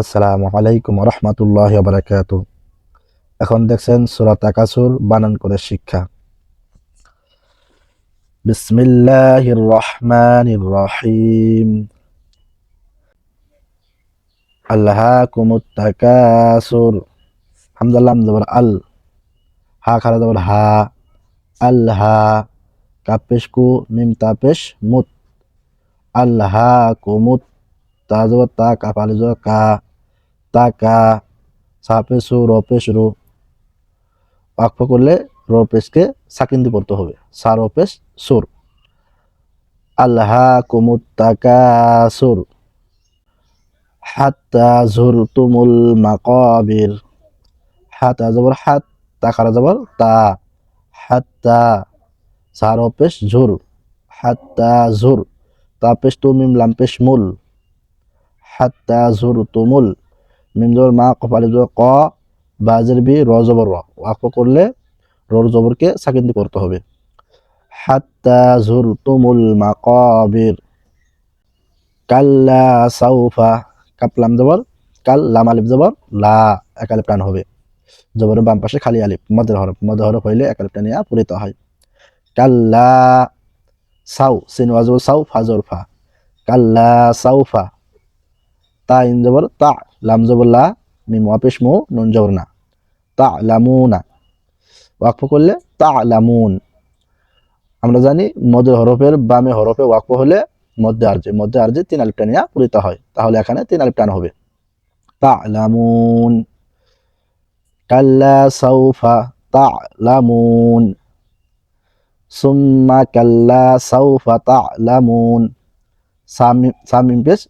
আসসালামু আলাইকুম রহমতুল্লাহ বারাকাত এখন দেখছেন সুরাত আকাসুর বানান করে শিক্ষা। বিসমিল্লাহির রহমানির রহিম আল্লাহাকুমুত তাকাসুর হামদাল্লাহ জবর আল। হা খারা জবর হা। আল্লাহা কাপেশ কু, মিম, তাপেশ, মুত। আল্লাহাকুমুত তা জবর তা কাপালি জবর কা, তাকা, সাপেসু রপেশ রু ওয়াকফ করলে রপেশকে সাকিন্দি পড়তে হবে। সা রপেশ সুর। আল্লাহা কুমুত্তাকাসুর হাত্তা জুরতুমুল মাকাবির। হাতা জবর হাত, তাকারা জবর তা। হাত্তা, সা রপেশ ঝুর। হাত্তা ঝুর তাপেশ তু মিম লাম্পেশ মুল। হাত্তা জুরতুমুল। মিম জবর মা কপালে ক বাজের বি র জবর করলে রর জবরকে সাকিন্দি করতে হবে। হাত্তা মা মাকাবির। কাল্লা সাউফা কাপলাম জবর কাল লাম আলিফ জবর, লা, এক আলিফ টান হবে। জবরের বাম পাশে খালি আলিফ, মদের হরফ। মদের হরফ হইলে এক আলিফ টানিয়া পূরিত হয়। কাল্লা সাউ, সিন ওয়াজবর সাউ ফাজর ফা কাল্লা সাউফা তা ইন জবর, তা লাম জবর লা, মিম ওয়াপেশ মু, নুন জবর না। তা লামুনা ওয়াকফ করলে তা লামুন। আমরা জানি মদের হরফের বামে হরফে ওয়াকফ হলে মধ্যে আর্জে মধ্যে আর্জে তিন আলিফ টানিয়া পূরিত হয়। তাহলে এখানে তিন আলিফ টান হবে। তা লামুন। কাল্লা সাউফা তা লামুন। সুম্মা কাল্লা সাউফা তা লামুন। সামিম সামিম পেশ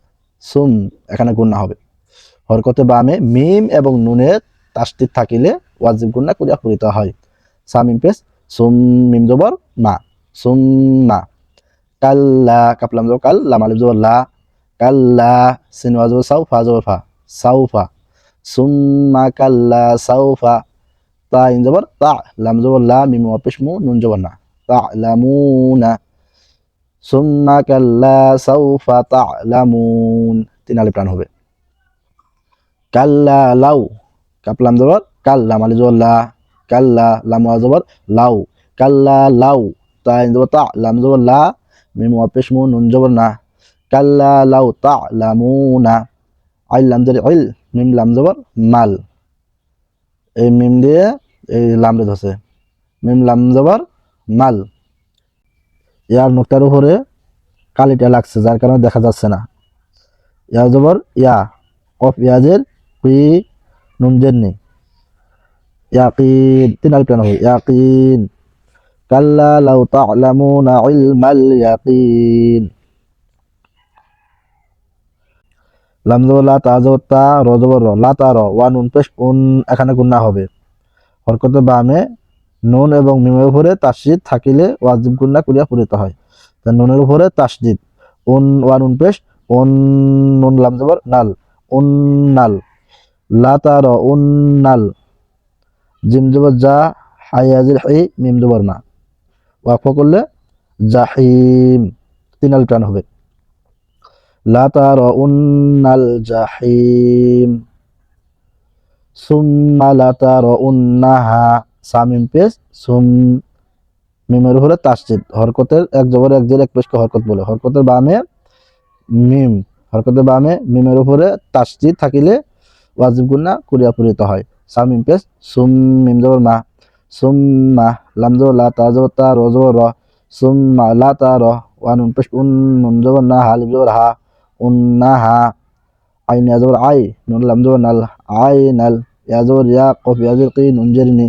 সুম, এখানে গুণা হবে। হরকতে বামে মিম এবং নুনের তাস্তির থাকিলে ওয়াজিব গুণা করিয়া পূরিত হয়। সামিম পেশ, সুম, মিম জবর, মা। সুম, মা। কাল্লা, কাপলাম জবর, কাল, লাম আলিফ জবর, লা। কাল্লা সিন ওয়া জবর, সাউফা জবর, ফা। সাউফা। সুম্মা কাল্লা, সাউফা। তা ইন জবর, তা। লাম জবর, লা, মিম ওয়া পেশ, মু, নুন জবর, না। তা লামুনা সুম্মা কাল্লা সাউফা তা লামুন তিন আলিফ টান হবে। কাল্লা লাউ কাপলাম জবর কাল লাম আলিফ জবর লা। কাল্লা লাম জবর লাউ। কাল্লা লাউ তা জবর তা লাম জবর লা। মিম ওয়া পেশ মু, নুন জবর না। কাল্লা লাউ তা লামুনা আইল লাম জবর ইল মিম লাম জবর মাল। এই মিম দিয়ে এই লাম রে ধসে মিম লাম জবর মাল। ইয়ার নোকটার উপরে কালিটা লাগছে, যার কারণে দেখা যাচ্ছে না। ইয়া জবর, ইয়া, কফ ইয়াজের কুই নুনজের নেই। ইয়াকিন, তিন আলিফ টান ইয়াকিন। কাল্লা লাউ তা'লামুনা ইলমাল ইয়াকিন। লাম জবর, লা তা তা র জবর, র। লা তা র, ওয়া পেশ, উন, এখানে গুন্না হবে। হরকতে বামে নুন এবং মিমের উপরে তাসজিদ থাকিলে ওয়াজিব গুন্না করিয়া পূরিত হয়। তা নুনের উপরে তাসজিদ। উন ওয়া নুন পেশ, উন নুন লাম জবর, নাল। উন নাল। লা তা র উন নাল। জিম জবর যা হাইয়াজির হাই, মিম জবর মা ওয়াকফ করলে জাহিম তিন আলিফ টান হবে। লা তারাউন্নাল জাহিম সুম্মা লা তারাউন্নাহা সামিম পেশ, সুম মিমের উপরে তাসজিদ, হরকতের এক জবর এক জের, এক পেশকে হরকত বলে। হরকতের বামে মিম, হরকতের বামে মিমের উপরে তাসজিদ থাকিলে ওয়াজিব গুন্না কুরিয়া পূরিত হয়। সামিম পেশ, সুম মিম জবর মা সুম্মা লাম জবর লা, তা জবর তা, র জবর র, সুম মা, লা, তা, র, ওয়া নুন পেশ, উন নুন জবর না, হালিফ জবর হা উন্নাহা আইন ইয়াজবর আই, নুন লাম জবর নাল, আই, নাল ইয়াজবর ইয়া, কফ ইয়াজর কি, নুন জেরনি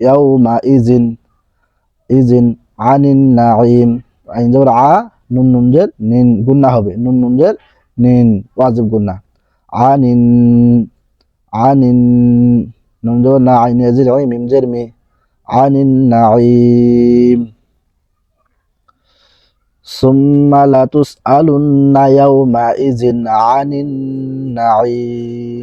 يومئذ إذن عن النعيم. عين دور ع نون نون جل نين قلنا هبي. نون نون جل نين واجب قلنا. عن عن نون دور نا عين يزر عين ميم جر مي. عن النعيم. ثم لا تسألن يومئذ عن النعيم.